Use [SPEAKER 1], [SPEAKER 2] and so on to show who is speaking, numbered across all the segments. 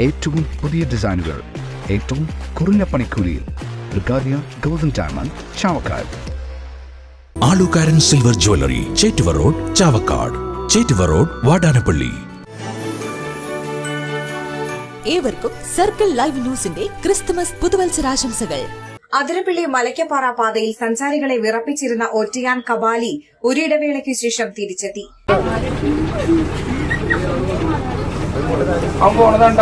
[SPEAKER 1] ഏറ്റവും പുതിയ ഡിസൈനുകൾ ഏറ്റവും കുറഞ്ഞ പണിക്കൂലിയിൽ ബ്രിഗാദിയ golden diamond Chavakkad.
[SPEAKER 2] Alukkaran silver jewellery Chettuva road Chavakkad. Chettuva road Vadanappally.
[SPEAKER 3] ഏവർക്കും സർക്കിൾ ലൈവ് ന്യൂസിന്റെ ക്രിസ്തുമസ് പുതുവത്സരാശംസകൾ.
[SPEAKER 4] അതിരപ്പിള്ളി മലയ്ക്കപ്പാറ പാതയിൽ സഞ്ചാരികളെ വിറപ്പിച്ചിരുന്ന ഒറ്റയാൻ കബാലി ഒരിടവേളയ്ക്ക് ശേഷം തിരിച്ചെത്തി.
[SPEAKER 5] അവൻ പോണതാണ്ട്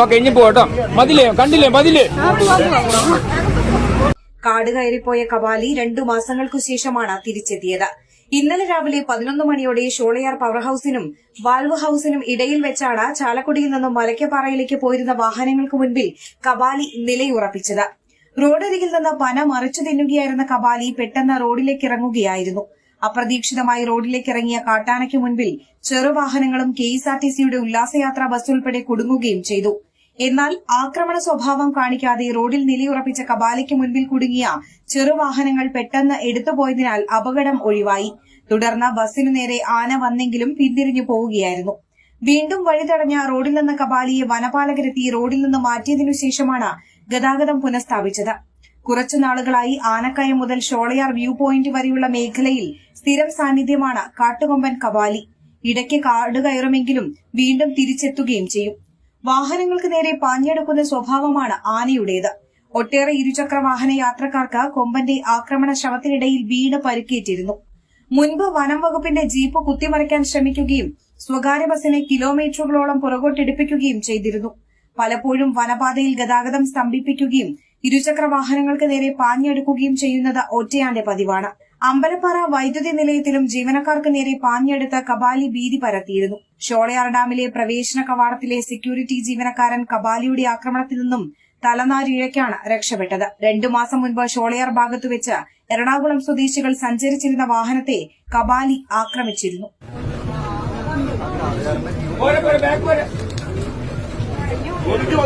[SPEAKER 5] ഓക്കെ ഇനി പോട്ടോ മതിലേ കണ്ടില്ലേ? മതിലേ.
[SPEAKER 4] കാട് കയറിപ്പോയ കവാലി രണ്ടു മാസങ്ങൾക്കു ശേഷമാണ് തിരിച്ചെത്തിയത്. ഇന്നലെ രാവിലെ പതിനൊന്ന് മണിയോടെ ഷോളയാർ പവർ ഹൌസിനും വാൽവ് ഹൌസിനും ഇടയിൽ വെച്ചാണ് ചാലക്കുടിയിൽ നിന്നും മലയ്ക്കപ്പാറയിലേക്ക് പോയിരുന്ന വാഹനങ്ങൾക്ക് മുൻപിൽ കബാലി നിലയുറപ്പിച്ചത്. റോഡരികിൽ നിന്ന് പന മറിച്ചു തിന്നുകയായിരുന്ന കബാലി പെട്ടെന്ന് റോഡിലേക്ക് ഇറങ്ങുകയായിരുന്നു. അപ്രതീക്ഷിതമായി റോഡിലേക്ക് ഇറങ്ങിയ കാട്ടാനയ്ക്ക് മുൻപിൽ ചെറുവാഹനങ്ങളും കെ എസ് ആർ ടി സിയുടെ ഉല്ലാസയാത്രാ ബസ് ഉൾപ്പെടെ കുടുങ്ങുകയും ചെയ്തു. എന്നാൽ ആക്രമണ സ്വഭാവം കാണിക്കാതെ റോഡിൽ നിലയുറപ്പിച്ച കബാലയ്ക്ക് മുൻപിൽ കുടുങ്ങിയ ചെറുവാഹനങ്ങൾ പെട്ടെന്ന് എടുത്തുപോയതിനാൽ അപകടം ഒഴിവായി. തുടർന്ന് ബസ്സിനു നേരെ ആന വന്നെങ്കിലും പിന്തിരിഞ്ഞു പോവുകയായിരുന്നു. വീണ്ടും വഴിതടഞ്ഞ റോഡിൽ നിന്ന് കബാലിയെ വനപാലകരെത്തി റോഡിൽ നിന്ന് മാറ്റിയതിനു ശേഷമാണ് ഗതാഗതം പുനഃസ്ഥാപിച്ചത്. കുറച്ചു നാളുകളായി ആനക്കയം മുതൽ ഷോളയാർ വ്യൂ പോയിന്റ് വരെയുള്ള മേഖലയിൽ സ്ഥിരം സാന്നിധ്യമാണ് കാട്ടുകൊമ്പൻ കബാലി. ഇടയ്ക്ക് കാട് കയറുമെങ്കിലും വീണ്ടും തിരിച്ചെത്തുകയും ചെയ്യും. വാഹനങ്ങൾക്ക് നേരെ പാഞ്ഞെടുക്കുന്ന സ്വഭാവമാണ് ആനയുടേത്. ഒട്ടേറെ ഇരുചക്ര വാഹന യാത്രക്കാർക്ക് കൊമ്പന്റെ ആക്രമണ ശ്രമത്തിനിടയിൽ വീണ് പരിക്കേറ്റിരുന്നു. മുൻപ് വനം വകുപ്പിന്റെ ജീപ്പ് കുത്തിമറിക്കാൻ ശ്രമിക്കുകയും സ്വകാര്യ ബസിനെ കിലോമീറ്ററുകളോളം പുറകോട്ടെടുപ്പിക്കുകയും ചെയ്തിരുന്നു. പലപ്പോഴും വനപാതയിൽ ഗതാഗതം സ്തംഭിപ്പിക്കുകയും ഇരുചക്ര വാഹനങ്ങൾക്ക് നേരെ പാഞ്ഞെടുക്കുകയും ചെയ്യുന്നത് ഒറ്റയാന്റെ പതിവാണ്. അമ്പലപ്പാറ വൈദ്യുതി നിലയത്തിലും ജീവനക്കാർക്ക് നേരെ പാഞ്ഞെടുത്ത കബാലി ഭീതി പരത്തിയിരുന്നു. ഷോളയാർ ഡാമിലെ പ്രവേശന കവാടത്തിലെ സെക്യൂരിറ്റി ജീവനക്കാരൻ കബാലിയുടെ ആക്രമണത്തിൽ നിന്നും തലനാരിഴയ്ക്കാണ് രക്ഷപ്പെട്ടത്. രണ്ടു മാസം മുൻപ് ഷോളയാർ ഭാഗത്തു വെച്ച് എറണാകുളം സ്വദേശികൾ സഞ്ചരിച്ചിരുന്ന വാഹനത്തെ കബാലി ആക്രമിച്ചിരുന്നു.
[SPEAKER 6] ഒതുക്കി.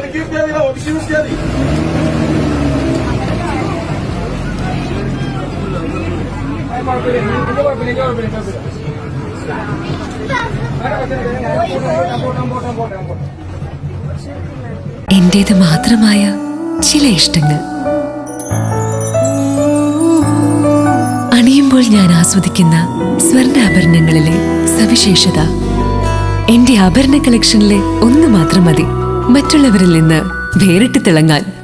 [SPEAKER 7] എന്റേത് മാത്രമായ ചില ഇഷ്ടങ്ങൾ. അണിയുമ്പോൾ ഞാൻ ആസ്വദിക്കുന്ന സ്വർണാഭരണങ്ങളിലെ സവിശേഷത. എന്റെ ആഭരണ കളക്ഷനിലെ ഒന്ന് മാത്രം മതി. മറ്റുള്ളവരിൽ നിന്ന് വേറിട്ട് തിളങ്ങാൻ.